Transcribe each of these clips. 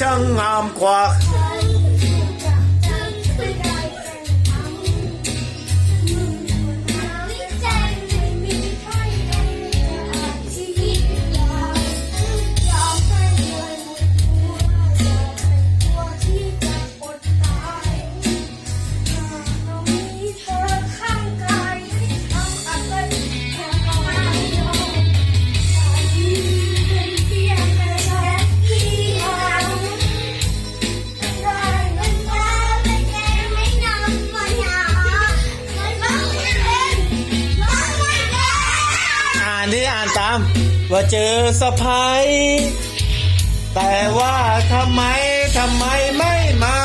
ช่างงามกว่าานตาม ว่าเจอสะพายแต่ว่าทำไมทำไมไม่มา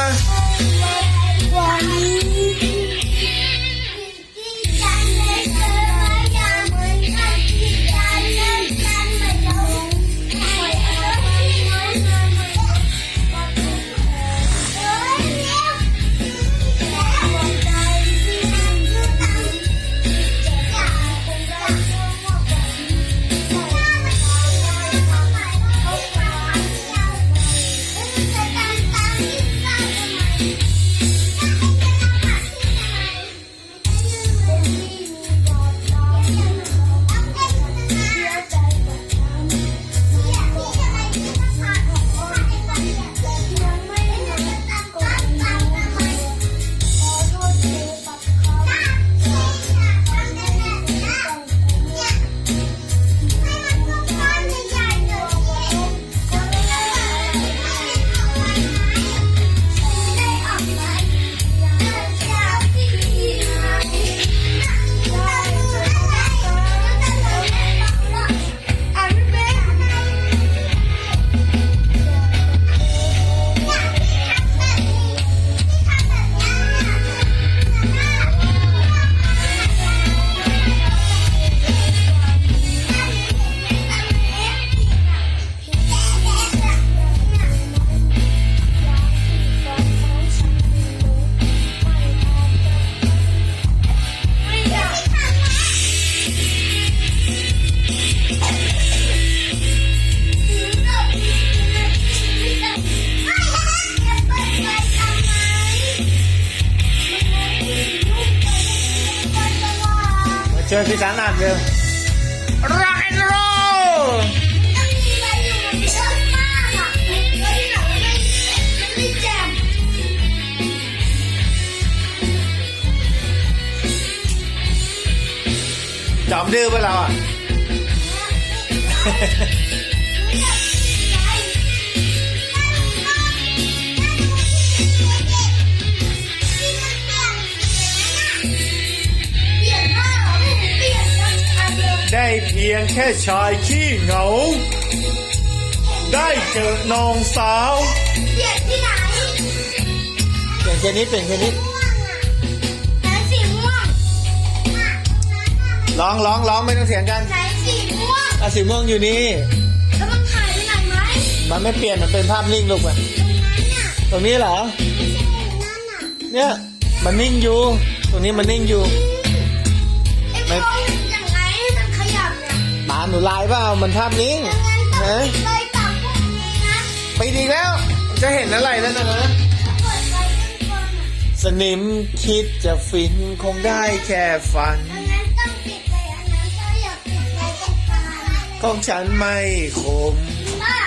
มาเชิญพี่สันอ่านเร็ว Rock and roll จอมดื้อปเราอะ ได้เพียงแค่ชายขี้เหงา ได้เจอน้องสาวเปลี่ยนที่ไหนเปลี่ยนแค่นี้เปลี่ยนแค่นี้ม่วงอะไหนสีม่วงร้องร้องร้องไม่ต้องเถียงกันไหนสีม่วงอะสีม่วงอยู่นี่ แล้วมันถ่ายไปไหนไหมมันไม่เปลี่ยนมันเป็นภาพนิ่งลูกอะตรงนั้นน่ะตรงนี้เหรอไม่ใช่ตรงนั้นน่ะเนี่ย มันนิ่งอยู่ ตรงนี้มันนิ่งอยู่ไอ้ หนูลายเปล่ามันภาพนิ่งดังนั้นต้องฮะปิดเลยจับพวกนี้นะไปดีแล้ว จะเห็นอะไรแล้วนะนะถ้าเปิดไฟข้างบนอะสนิมคิดจะฟินคงได้แค่ฝัน อันนั้นต้องปิดเลยอันนั้นก็อย่าปิดไว้ตรงกลางของฉันไม่คมป้า